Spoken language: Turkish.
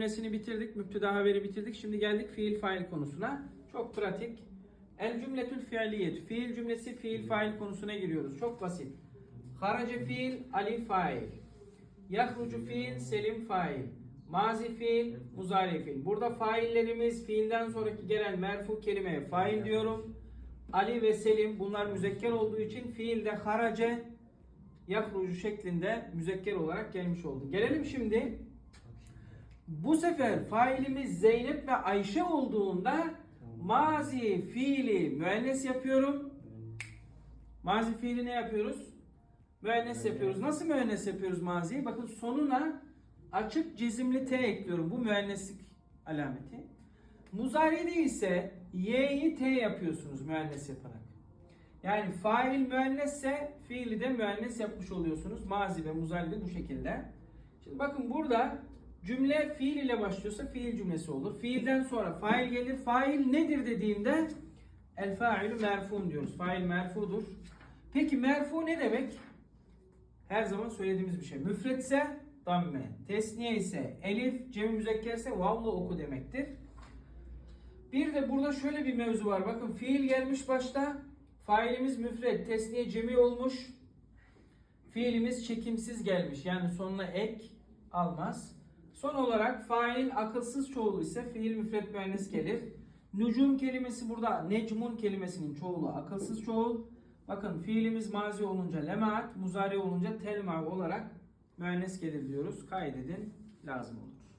cümlesini bitirdik. Müpteda haberi bitirdik. Şimdi geldik fiil fail konusuna. Çok pratik. El cümletül fiiliyet. Fiil cümlesi fiil fail konusuna giriyoruz. Çok basit. Harace fiil ali fail. Yahrucu fiil selim fail. Mazi fiil muzari fiil. Burada faillerimiz fiilden sonraki gelen merfu kelimeye fail diyorum. Ali ve Selim bunlar müzekker olduğu için fiilde harace yahrucu şeklinde müzekker olarak gelmiş oldu. Gelelim şimdi bu sefer failimiz Zeynep ve Ayşe olduğunda mazi fiili müennes yapıyorum. Mazi fiili ne yapıyoruz? Müennes yapıyoruz. Nasıl müennes yapıyoruz maziyi? Bakın sonuna açık cizimli T ekliyorum. Bu müenneslik alameti. Muzari'de ise Y'yi T yapıyorsunuz müennes yaparak. Yani fail müennesse fiili de müennes yapmış oluyorsunuz. Mazi ve muzari de bu şekilde. Şimdi bakın burada cümle fiil ile başlıyorsa fiil cümlesi olur. Fiilden sonra fail gelir. Fail nedir dediğimde el failü merfun diyoruz. Fail merfudur. Peki merfu ne demek? Her zaman söylediğimiz bir şey. Müfretse damme, tesniye ise elif, cemi müzekkerse vavla oku demektir. Bir de burada şöyle bir mevzu var. Bakın fiil gelmiş başta. Failimiz müfret, tesniye cemi olmuş. Fiilimiz çekimsiz gelmiş. Yani sonuna ek almaz. Son olarak fail akılsız çoğulu ise fiil müfret müennes gelir. Nucum kelimesi burada necmun kelimesinin çoğulu akılsız çoğul. Bakın fiilimiz mazi olunca lemaat, muzari olunca telma olarak müennes gelir diyoruz. Kaydedin lazım olur.